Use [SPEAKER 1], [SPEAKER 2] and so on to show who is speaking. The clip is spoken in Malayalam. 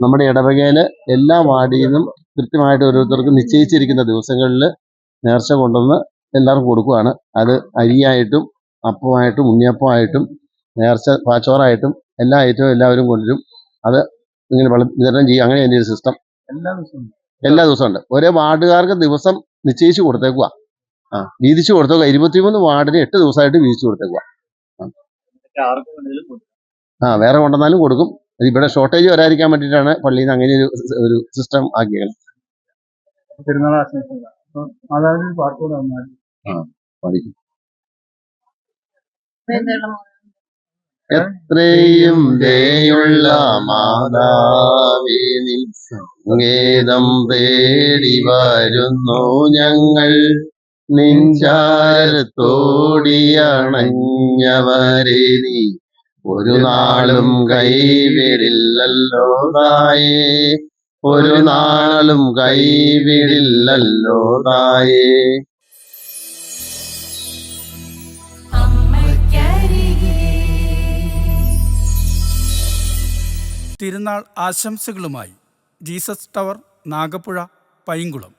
[SPEAKER 1] നമ്മുടെ ഇടവകയിൽ എല്ലാ വാർഡിൽ നിന്നും കൃത്യമായിട്ട് ഓരോരുത്തർക്കും നിശ്ചയിച്ചിരിക്കുന്ന ദിവസങ്ങളിൽ നേർച്ച കൊണ്ടുവന്ന് എല്ലാവർക്കും കൊടുക്കുകയാണ് അത് അരിയായിട്ടും അപ്പമായിട്ടും ഉണ്ണിയപ്പമായിട്ടും നേർച്ച പാച്ചോറായിട്ടും എല്ലാ ഐറ്റവും എല്ലാവരും കൊണ്ടുവരും. അത് ഇങ്ങനെ വള- വിതരണം ചെയ്യും. അങ്ങനെ എന്റെ ഒരു സിസ്റ്റം
[SPEAKER 2] എല്ലാ ദിവസവും.
[SPEAKER 1] എല്ലാ ദിവസവും ഉണ്ട് ഒരേ വാർഡുകാർക്ക് ദിവസം നിശ്ചയിച്ച് കൊടുത്തേക്കുക ആ വീതിച്ച് കൊടുത്തേക്കുക ഇരുപത്തിമൂന്ന് വാർഡിന് എട്ട് ദിവസമായിട്ട് വീതിച്ച് കൊടുത്തേക്കുക. ആ വേറെ കൊണ്ടുവന്നാലും കൊടുക്കും. ഇവിടെ ഷോർട്ടേജ് വരാതിരിക്കാൻ വേണ്ടിയിട്ടാണ് പള്ളിയിൽ നിന്ന് അങ്ങനെ ഒരു ഒരു സിസ്റ്റം ആക്കിയത്.
[SPEAKER 2] പെരുന്നാൾ
[SPEAKER 1] എത്രയും ദയുള്ള മാതാവേ സംഗീതം തേടി വരുന്നു ഞങ്ങൾ. നിഞ്ചാരത്തോടിയണഞ്ഞവരെ നീ ഒരു നാളും കൈവിടില്ലല്ലോ തായേ ഒരു നാളും കൈവിടില്ലല്ലോ തായേ
[SPEAKER 3] തിരുനാൾ ആശംസകളുമായി ജീസസ് ടവർ നാഗപ്പുഴ പൈങ്കുളം.